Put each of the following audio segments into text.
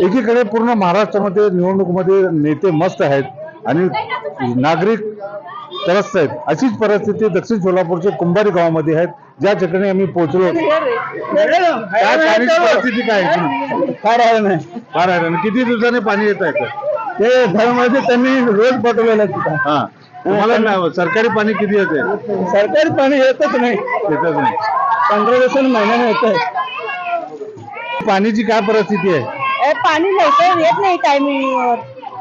एकीकडे पूर्ण महाराष्ट्रामध्ये निवडणूकमध्ये नेते मस्त आहेत. आणि नागरिक त्रस्त आहेत. अशीच परिस्थिती दक्षिण सोलापूरच्या कुंभारी गावामध्ये आहेत. ज्या ठिकाणी आम्ही पोहोचलो परिस्थिती काय आहे? काय राहिलं नाही फार आहे ना. किती दिवसांनी पाणी येत आहे ते धर्माचे त्यांनी रोज पटवलेलं आहे तिथं. हा. तुम्हाला सरकारी पाणी किती येते सरकारी पाणी येतच नाही. येतच नाही. पंधरा दिवसांनी महिन्याने येत पाण्याची काय परिस्थिती आहे? पाणी येत नाही टायमिंगवर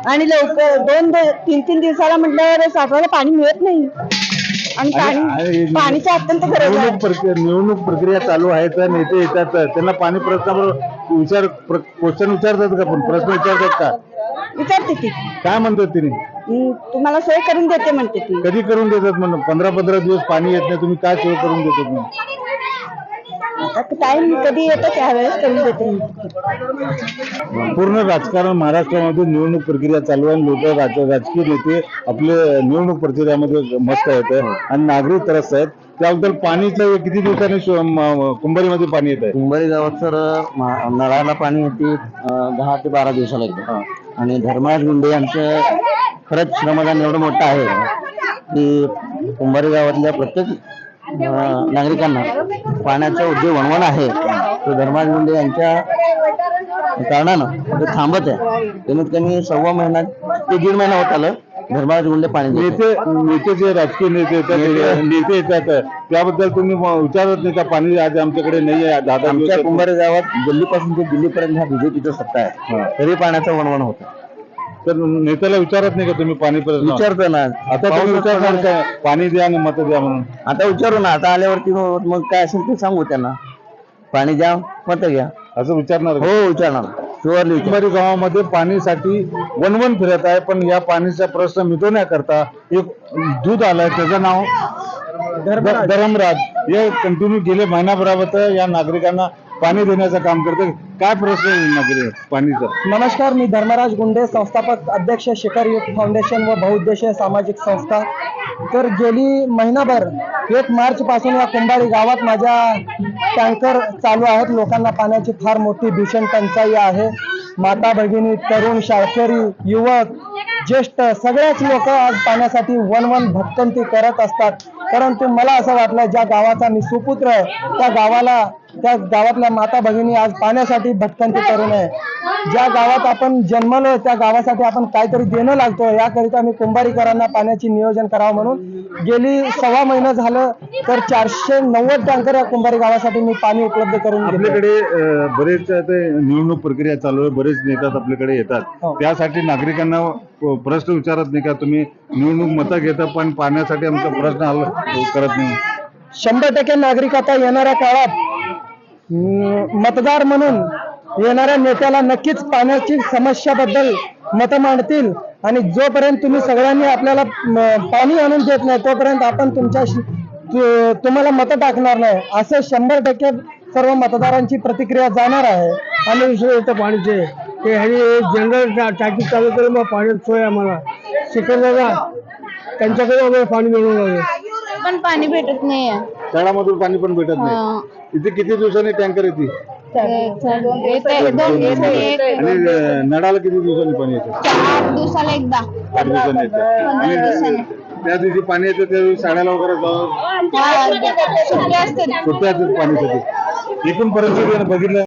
आणि लवकर दोन तीन तीन दिवसाला म्हटल्यावर साठवायला पाणी मिळत नाही. आणि पाणी पाणीची अत्यंत गरज आहे. निवडणूक प्रक्रिया निवडणूक प्रक्रिया चालू आहे तर नेते येतात. त्यांना पाणी प्रश्नावर विचार क्वेश्चन विचारतात का पण? प्रश्न विचारतात का? विचारते ती. काय म्हणतात तिने? तुम्हाला सोय करून देते म्हणते ती. कधी करून देतात म्हणून? पंधरा पंधरा दिवस पाणी येत नाही तुम्ही काय सोय करून देतात म्हणून? टाइम कधी येतो त्यावेळेस करून देते. पूर्ण राजकारण महाराष्ट्रामध्ये निवडणूक प्रक्रिया चालू आहे. लोक राजकीय नेते आपले निवडणूक प्रक्रियामध्ये मस्त आहेत. आणि नागरिक त्रस्त आहेत. त्याबद्दल पाणीचं किती दिवसांनी कुंभारीमध्ये पाणी येत आहे कुंभारी गावात सर नळाला पाणी येते दहा ते बारा दिवसाला एकदा. आणि धर्मराज गुंडे यांचं खरंच श्रमदान एवढं मोठं आहे की कुंभारी गावातल्या प्रत्येक नागरिकांना पाण्याचा उद्योग वणवण आहे. तो धर्मराज गुंडे यांच्या कारणानं ते थांबत आहे. कमीत कमी सव्वा महिना ते दीड महिना होत आलं धर्मराज गुंडे पाणी. नेते नेते जे राजकीय नेते येतात नेते येतात त्याबद्दल तुम्ही विचारत नाही का? पाणी आज आमच्याकडे नाही आहे दहा आमच्या कुंभारी गावात दिल्लीपासून ते दिल्लीपर्यंत हा बीजेपीचा सत्ता आहे. तरी पाण्याचा वणवण होत. तर नेत्याला विचारत नाही का तुम्ही पाणी प्रश्न विचारतो ना. आता तुम्ही विचारणार काय पाणी द्या आणि मत द्या म्हणून. आता विचारू ना. आता आल्यावरती मग मग काय असेल ते सांगू त्यांना. पाणी द्या मत घ्या. असं विचारणार का? हो विचारणार. शुअरली विचार. गावामध्ये पाणीसाठी वनवन फिरत आहे पण या पाणीचा प्रश्न मिटवण्याकरता एक दूध आलाय त्याचं नाव धरमराज. हे कंटिन्यू गेले महिनाभरावर या नागरिकांना पाणी देण्याचं काम करते काय प्रश्न पाणीचा? नमस्कार मी धर्मराज गुंडे संस्थापक अध्यक्ष शिखर युथ फाउंडेशन व बहुउद्देशीय सामाजिक संस्था. तर गेली महिनाभर एक मार्च पासून या कुंभारी गावात माझ्या टँकर चालू आहेत. लोकांना पाण्याची फार मोठी भीषण टंचाई आहे. माता भगिनी तरुण शाळकरी युवक ज्येष्ठ सगळेच लोक आज पाण्यासाठी वन वन भटकंती करत असतात. परंतु मला असं वाटलं ज्या गावाचा मी सुपुत्र आहे त्या गावाला त्या गावातल्या माता भगिनी आज पाण्यासाठी भटकंती करू नये. ज्या गावात आपण जन्मलो त्या गावासाठी आपण काहीतरी देणं लागतो याकरिता मी कुंभारीकरांना पाण्याची नियोजन करावं म्हणून गेली सव्वा महिना झालं तर चारशे नव्वद टँकर या कुंभारी गावासाठी मी पाणी उपलब्ध करून आपल्याकडे बरेच निवडणूक प्रक्रिया चालू आहे बरेच नेतात आपल्याकडे येतात. हो. त्यासाठी नागरिकांना प्रश्न विचारत नाही का? तुम्ही निवडणूक मतं घेता पण पाण्यासाठी आमचा प्रश्न हल करत नाही. शंभर टक्के नागरिक आता येणाऱ्या काळात अं, मतदार म्हणून येणाऱ्या नेत्याला नक्कीच पाण्याची समस्याबद्दल मत मांडतील. आणि जोपर्यंत तुम्ही सगळ्यांनी आपल्याला म, पाणी आणून देत नाही तोपर्यंत आपण तुमच्याशी तु- तुम्हाला मतं टाकणार नाही. असं शंभर टक्के सर्व मतदारांची प्रतिक्रिया जाणार आहे. आणि विषय येतं पाणीचे ते ह्यानी जनरल टाकी चालू केलं मग पाण्याची सोय आम्हाला. शिखर दादा त्यांच्याकडे आम्हाला पाणी मिळवून लागलं पण पाणी भेटत नाहीये तळामधून पाणी पण भेटत नाही. हा. इथे किती दिवसांनी टँकर येते आणि अं, नळाला किती दिवसांनी पाणी येतं? दिवसाला एकदा. आठ दिवसांनी येतं. आणि त्या दिवशी पाणी येतं त्यावेळी साड्याला वगैरे जाऊन सुट्टी असते. सुट्ट्या असतात पाणीसाठी. एकूण परिस्थिती बघितलं